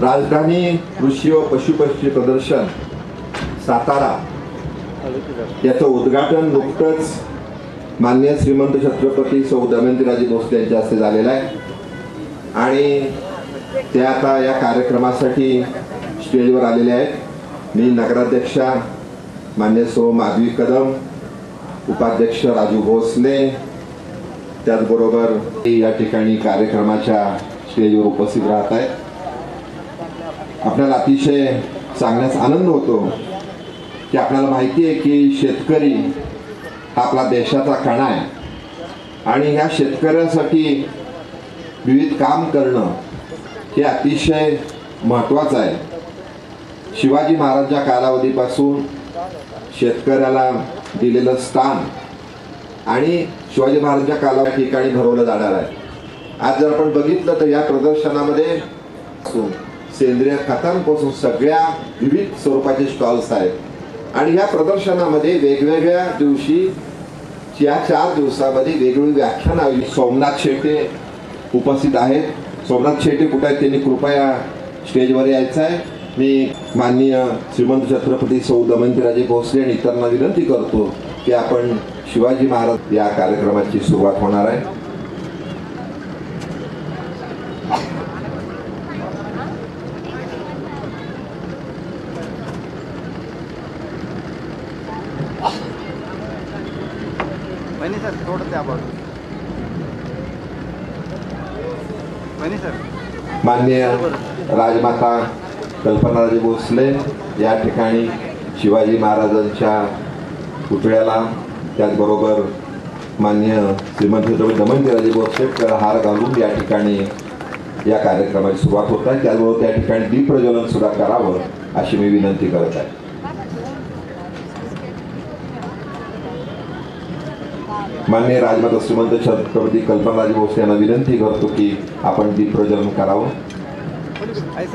राजधानी कृषी व पशुपक्षी प्रदर्शन सातारा. याचं उद्घाटन नुकतंच मान्य श्रीमंत छत्रपती सौ दमयंतीराजे भोसले यांच्या हस्ते झालेलं आहे. आणि ते आता या कार्यक्रमासाठी स्टेजवर आलेले आहेत. मी नगराध्यक्षा मान्य सौ माधवी कदम उपाध्यक्ष राजू भोसले त्याचबरोबर या ठिकाणी कार्यक्रमाच्या स्टेजवर उपस्थित राहत आहेत. आपल्याला अतिशय सांगण्यास आनंद होतो की आपल्याला माहिती आहे की शेतकरी हा आपला देशाचा कणा आहे. आणि ह्या शेतकऱ्यासाठी विविध काम करणं हे अतिशय महत्त्वाचं आहे. शिवाजी महाराजांच्या कालावधीपासून शेतकऱ्याला दिलेलं स्थान आणि शिवाजी महाराजांच्या काला ठिकाणी भरवलं जाणार आहे. आज जर आपण बघितलं तर या प्रदर्शनामध्ये सेंद्रिय खतांपासून सगळ्या विविध स्वरूपाचे स्टॉल्स आहेत. आणि या प्रदर्शनामध्ये वेगवेगळ्या दिवशी या चार दिवसामध्ये वेगवेगळी व्याख्यान आली सोमनाथ शेटे उपस्थित आहेत. सोमनाथ शेटे कुठे आहेत त्यांनी कृपया स्टेजवर यायचं आहे. मी माननीय श्रीमंत छत्रपती सौ दमंतीराजे भोसले आणि इतरांना विनंती करतो की आपण शिवाजी महाराज या कार्यक्रमाची सुरुवात होणार आहे. वनी सर थोडं त्या बाजू वनी सर। माननीय राजमाता कल्पनाराजे भोसले या ठिकाणी शिवाजी महाराजांच्या पुतळ्याला त्याचबरोबर माननीय श्रीमंत छत्रपती दमयंतीराजे भोसले हार घालून या ठिकाणी या कार्यक्रमाची सुरुवात होत आहे. त्याचबरोबर त्या ठिकाणी दीपप्रज्वलन सुद्धा करावं अशी मी विनंती करत आहे. मान्य राजमाता श्रीमंत छत्रपती कल्पनाराजे भोसले यांना विनंती करतो की आपण दीप दीपप्रज्वलन करावं. आई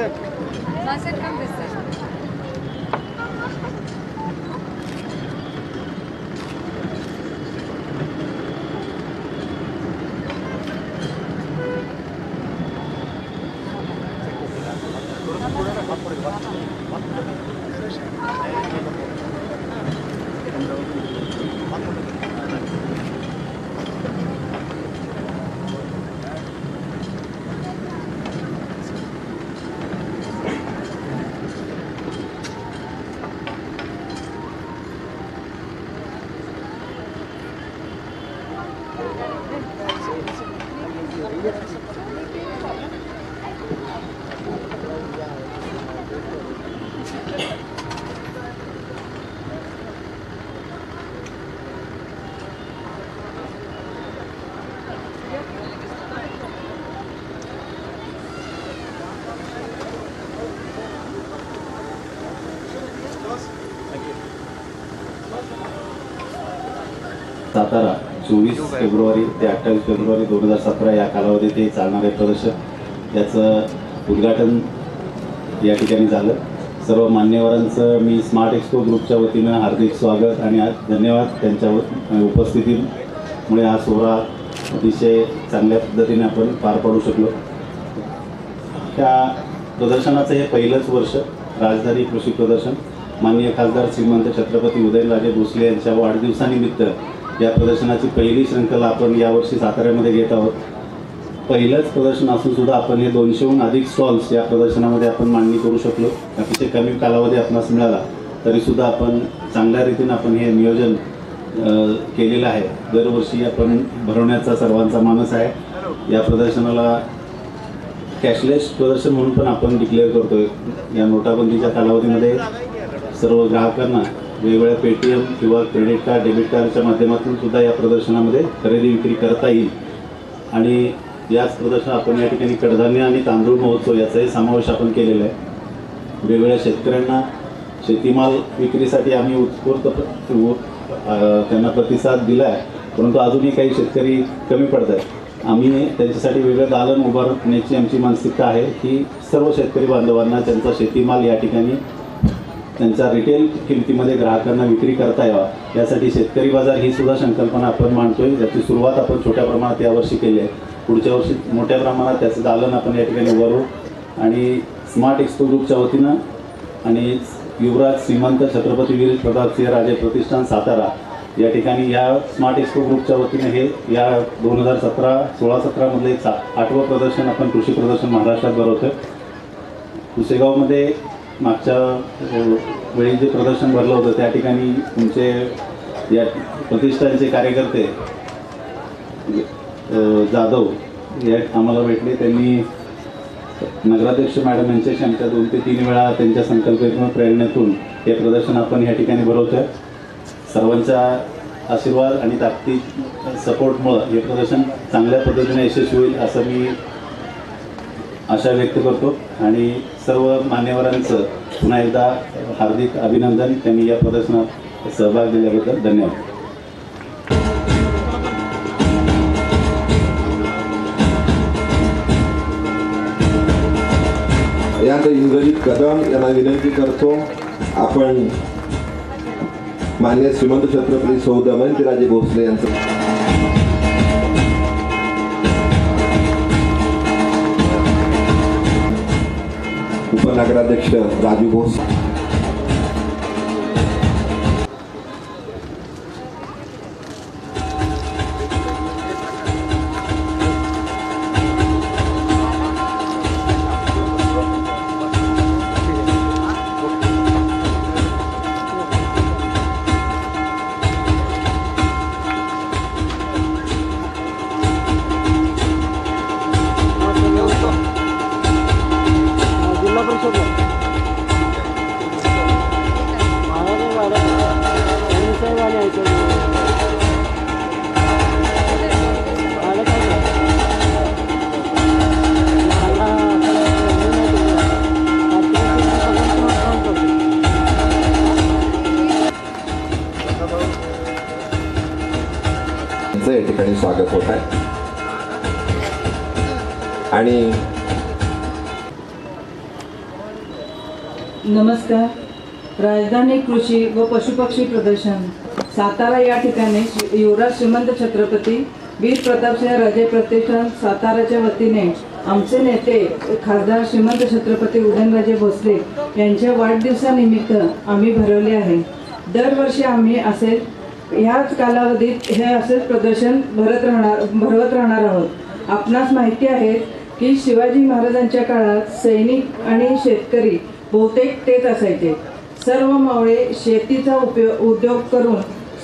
सर चोवीस फेब्रुवारी ते अठ्ठावीस फेब्रुवारी दोन हजार सतरा या कालावधीत हे चालणारे प्रदर्शन त्याचं उद्घाटन या ठिकाणी झालं. सर्व मान्यवरांचं मी स्मार्ट एक्सपो ग्रुपच्या वतीनं हार्दिक स्वागत आणि आज धन्यवाद त्यांच्या उपस्थितीमुळे हा सोहळा अतिशय चांगल्या पद्धतीने आपण पार पाडू शकलो. त्या प्रदर्शनाचं हे पहिलंच वर्ष राजधानी कृषी प्रदर्शन. माननीय खासदार श्रीमंत छत्रपती उदयनराजे भोसले यांच्या वाढदिवसानिमित्त या प्रदर्शनाची पहिली श्रृंखला आपण यावर्षी साताऱ्यामध्ये घेत आहोत. पहिलंच प्रदर्शन असून सुद्धा आपण हे दोनशेहून अधिक स्टॉल्स या प्रदर्शनामध्ये आपण मांडणी करू शकलो. अतिशय कमी कालावधी आपणास मिळाला. तरीसुद्धा आपण चांगल्या रीतीनं आपण हे नियोजन केलेलं आहे. दरवर्षी आपण भरवण्याचा सर्वांचा मानस आहे. या प्रदर्शनाला कॅशलेस प्रदर्शन म्हणून पण आपण डिक्लेअर करतोय. या नोटाबंदीच्या कालावधीमध्ये सर्व ग्राहकांना वेगवेगळ्या पेटीएम किंवा क्रेडिट कार्ड डेबिट कार्डच्या माध्यमातून सुद्धा या प्रदर्शनामध्ये खरेदी विक्री करता येईल. आणि याच प्रदर्शन आपण या ठिकाणी कडधान्य आणि तांदूळ महोत्सव याचाही समावेश आपण केलेला आहे. वेगवेगळ्या शेतकऱ्यांना शेतीमाल विक्रीसाठी आम्ही उत्स्फूर्त त्यांना प्रतिसाद दिला आहे परंतु अजूनही काही शेतकरी कमी पडत आहेत आम्ही त्यांच्यासाठी वेगळं दालन उभारण्याची आमची मानसिकता आहे की सर्व शेतकरी बांधवांना त्यांचा शेतीमाल या ठिकाणी त्यांच्या रिटेल किमतीमध्ये ग्राहकांना विक्री करता यावा. यासाठी शेतकरी बाजार ही सुद्धा संकल्पना आपण मांडतोय. ज्याची सुरुवात आपण छोट्या प्रमाणात यावर्षी केली आहे. पुढच्या वर्षी मोठ्या प्रमाणात त्याचं दालन आपण या ठिकाणी उभारू आणि स्मार्ट एक्सपो ग्रुपच्या वतीनं आणि युवराज श्रीमंत छत्रपती वीर प्रतापसिंह राजे प्रतिष्ठान सातारा या ठिकाणी या स्मार्ट एक्सपो ग्रुपच्या वतीने हे या दोन हजार सतरा सोळा सतरामधलं एक सा आठवं प्रदर्शन आपण कृषी प्रदर्शन महाराष्ट्रात भरवतो कुसेगावमध्ये मागच्या वेळी जे प्रदर्शन भरलं होतं त्या ठिकाणी तुमचे या प्रतिष्ठानचे कार्यकर्ते म्हणजे, जाधव या आम्हाला भेटले. त्यांनी नगराध्यक्ष मॅडम यांच्याशी आमच्या दोन ते तीन वेळा त्यांच्या संकल्पनेतून प्रेरणेतून हे प्रदर्शन आपण या ठिकाणी भरवतोय. सर्वांच्या आशीर्वाद आणि ताकदी सपोर्टमुळं हे प्रदर्शन चांगल्या पद्धतीने यशस्वी होईल असं मी आशा व्यक्त करतो आणि सर्व मान्यवरांचं पुन्हा एकदा हार्दिक अभिनंदन त्यांनी या प्रदर्शनात सहभाग दिल्याबद्दल धन्यवाद. यात इंद्रजित कदम यांना विनंती करतो आपण मान्य श्रीमंत छत्रपती सौ दमयंतीराजे भोसले यांचं Quando agradecemos, dá de você. यांचं या ठिकाणी स्वागत होत आहे. आणि नमस्कार. राजधानी कृषी व पशुपक्षी प्रदर्शन. सातारा या ठिकाणी युवराज श्रीमंत छत्रपती वीर प्रतापसिंह राजे प्रतिष्ठान साताराच्या वतीने आमचे नेते खासदार श्रीमंत छत्रपती उदयनराजे भोसले यांच्या वाढदिवसानिमित्त आम्ही भरवले आहे. दरवर्षी आम्ही असे ह्याच कालावधीत हे असेच प्रदर्शन भरत राहणार भरवत राहणार आहोत. आपणास माहिती आहे की शिवाजी महाराजांच्या काळात सैनिक आणि शेतकरी बहुतेक तेच असायचे. सर्व मावळे शेतीचा उपयोग उद्योग करून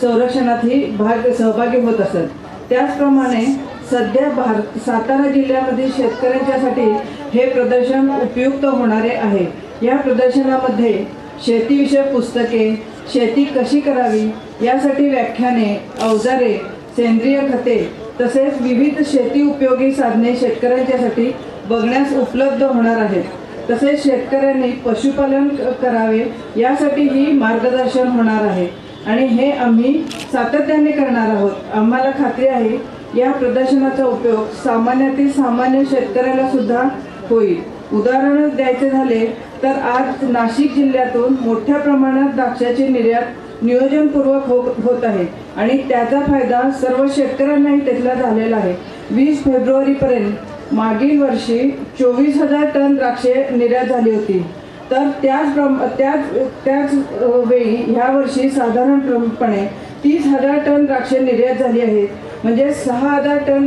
संरक्षणातही भाग सहभागी होत असत. त्याचप्रमाणे सध्या भारत सातारा जिल्ह्यामध्ये शेतकऱ्यांच्यासाठी हे प्रदर्शन उपयुक्त होणारे आहे. या प्रदर्शनामध्ये शेतीविषयक पुस्तके शेती कशी करावी यासाठी व्याख्याने अवजारे सेंद्रिय खते तसेच विविध शेती उपयोगी साधने शेतकऱ्यांच्यासाठी बघण्यास उपलब्ध होणार आहेत. तसेच शेतकऱ्यांनी पशुपालन करावे यासाठीही मार्गदर्शन होणार आहे. आणि हे आम्ही सातत्याने करणार आहोत. आम्हाला खात्री आहे या प्रदर्शनाचा उपयोग सामान्यातील सामान्य शेतकऱ्याला सुद्धा होईल. उदाहरण द्यायचे झाले तर आज नाशिक जिल्ह्यातून मोठ्या प्रमाणात द्राक्षाची निर्यात नियोजनपूर्वक हो होत आहे. आणि त्याचा फायदा सर्व शेतकऱ्यांनाही त्यातला झालेला आहे. वीस फेब्रुवारीपर्यंत मागील वर्षी चोवीस हजार टन द्राक्षे निर्यात झाली होती. तर त्याच प्रम त्याच त्याच वेळी ह्या वर्षी साधारणपणे तीस हजार टन द्राक्षे निर्यात झाली आहेत. म्हणजे सहा हजार टन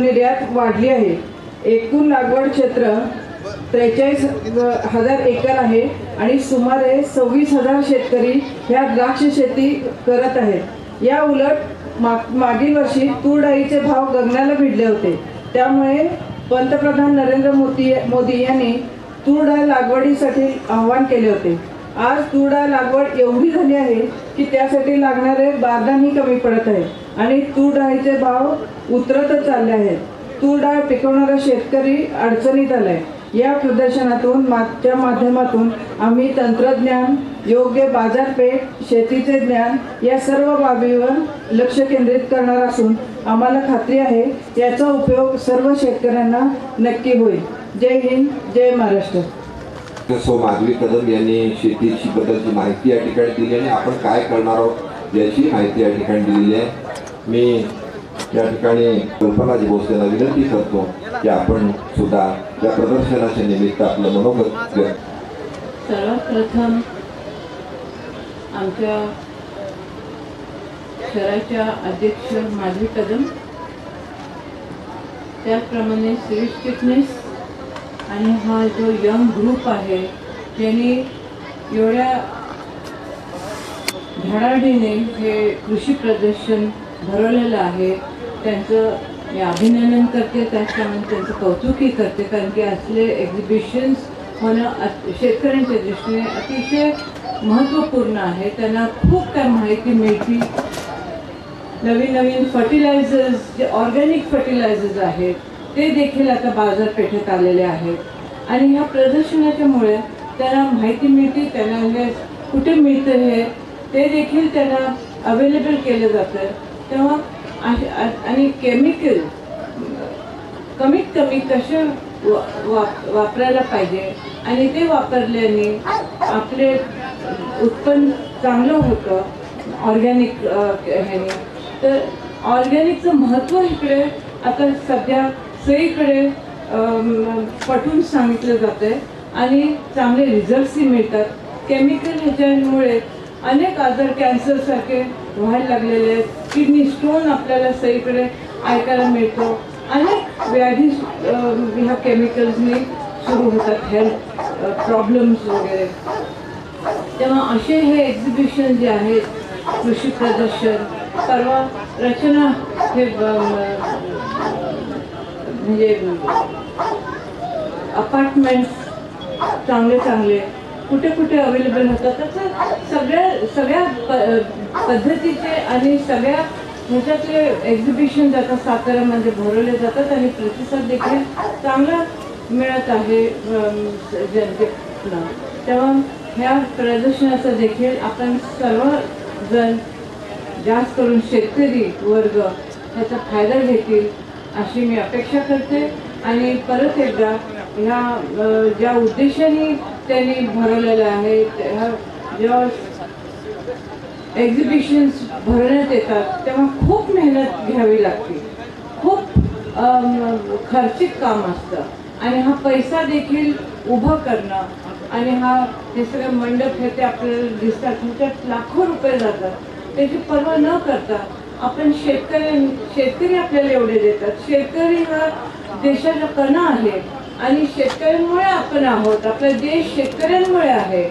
निर्यात वाढली आहे. एकूण लागवड क्षेत्र त्रेचाळीस हजार एकर आहे आणि सुमारे सव्वीस हजार शेतकरी ह्या द्राक्ष शेती करत आहेत. या उलट माग मागील वर्षी तूर डाळीचे भाव गगनाला भिडले होते. त्यामुळे पंतप्रधान नरेंद्र मोदी मोदी यांनी तूर डाळ लागवडीसाठी आवाहन केले होते. आज तूर डाळ लागवड एवढी झाली आहे की त्यासाठी लागणारे बारदानही कमी पडत आहे आणि तूर डाळीचे भाव उतरतच चालले आहेत. तूर डाळ पिकवणारा शेतकरी अडचणीत आहे या प्रदर्शनातून मागच्या माध्यमातून आम्ही तंत्रज्ञान योग्य बाजारपेठ शेतीचे ज्ञान या सर्व बाबीवर लक्ष केंद्रित करणार असून आम्हाला खात्री आहे याचा उपयोग सर्व शेतकऱ्यांना नक्की होईल. जय हिंद जय महाराष्ट्र. सो माधवी कदम यांनी शेतीची बद्दलची माहिती या ठिकाणी दिली आणि आपण काय करणार आहोत याची माहिती या ठिकाणी दिलेली आहे. मी या ठिकाणी कल्पनाजी भोसलेला विनंती करतो की आपण सुद्धा या प्रदर्शनाच्या निमित्त आपलं मनोगत सर्वात प्रथम आमच्या शहराच्या अध्यक्ष माधवी कदम त्याचप्रमाणे सिविल फिटनेस आणि हा जो यंग ग्रुप आहे त्यांनी एवढ्या धडाडीने हे कृषी प्रदर्शन भरवलेलं आहे. त्यांचं मी अभिनंदन करते त्याचप्रमाणे त्यांचं कौतुकही करते कारण की असले एक्झिबिशन्स होणं शेतकऱ्यांच्या दृष्टीने अतिशय महत्त्वपूर्ण आहे. त्यांना खूप काय माहिती मिळते. नवीन नवीन फर्टिलायझर्स जे ऑर्गॅनिक फर्टिलायझर्स आहेत ते देखील आता बाजारपेठेत आलेले आहेत. आणि ह्या प्रदर्शनाच्यामुळे त्यांना माहिती मिळते त्यांना हे कुठे मिळतं हे ते देखील त्यांना अवेलेबल केलं जातं. तेव्हा आणि केमिकल कमीत कमी कसे वा- वापरायला पाहिजे? आणि ते वापरल्याने आपले उत्पन्न चांगलं होतं ऑर्गॅनिक ह्याने. तर ऑर्गॅनिकचं महत्त्व इकडे आता सध्या सगळीकडे पटून पटवून सांगितलं जातं आहे आणि चांगले रिझल्ट्सही मिळतात. केमिकल ह्याच्यामुळे अनेक आजार कॅन्सरसारखे व्हायला लागलेले आहेत. किडनी स्टोन आपल्याला सगळीकडे ऐकायला मिळतो. अनेक व्याधी ह्या केमिकल्सनी सुरू होतात हेल्थ प्रॉब्लेम्स वगैरे. तेव्हा असे हे एक्झिबिशन जे आहेत कृषी प्रदर्शन परवा रचना हे म्हणजे अपार्टमेंट्स चांगले चांगले कुठे कुठे अवेलेबल होतात. त्याचं सगळ्या सगळ्या प पद्धतीचे आणि सगळ्या ह्याच्यातले एक्झिबिशन जातात साताऱ्यामध्ये भरवले जातात आणि प्रतिसाद देखील चांगला मिळत आहे जनतेला. तेव्हा ह्या प्रदर्शनाचा देखील आपण सर्वजण जास्त करून शेतकरी वर्ग ह्याचा फायदा घेतील अशी मी अपेक्षा करते. आणि परत एकदा ह्या ज्या उद्देशाने त्यांनी भरवलेलं आहे. जेव्हा एक्झिबिशन्स भरण्यात येतात तेव्हा खूप मेहनत घ्यावी लागते. खूप खर्चिक काम असतं. आणि हा पैसा देखील उभं करणं आणि हा हे सगळे मंडप हे ते आपल्याला दिसतात. ह्याच्यात लाखो रुपये जातात. त्याची पर्वा न करता आपण शेतकऱ्यां शेतकरी आपल्याला एवढे देतात. शेतकरी हा देशाचा कणा आहे आणि शेतकऱ्यांमुळे आपण आहोत. आपला देश शेतकऱ्यांमुळे आहे.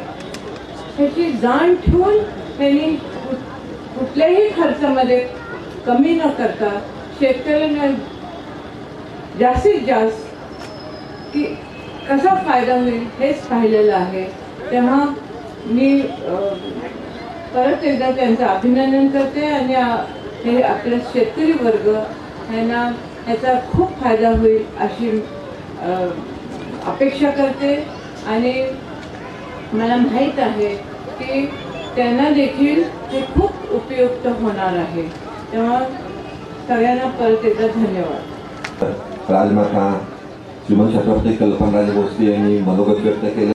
ह्याची जाण ठेवून त्यांनी कुठल्याही खर्चामध्ये कमी न करता शेतकऱ्यांना जास्तीत जास्त की कसा फायदा होईल हेच पाहिलेलं आहे. तेव्हा मी परत एकदा त्यांचं अभिनंदन करते आणि हे आपला शेतकरी वर्ग ह्यांना याचा खूप फायदा होईल अशी अपेक्षा करते. आणि मला माहीत आहे की त्यांना देखील हे खूप उपयुक्त होणार आहे. तेव्हा सगळ्यांना परत एकदा धन्यवाद. राजमाता श्रीमंत छत्रपती भोसले यांनी मनोगत व्यक्त केलं.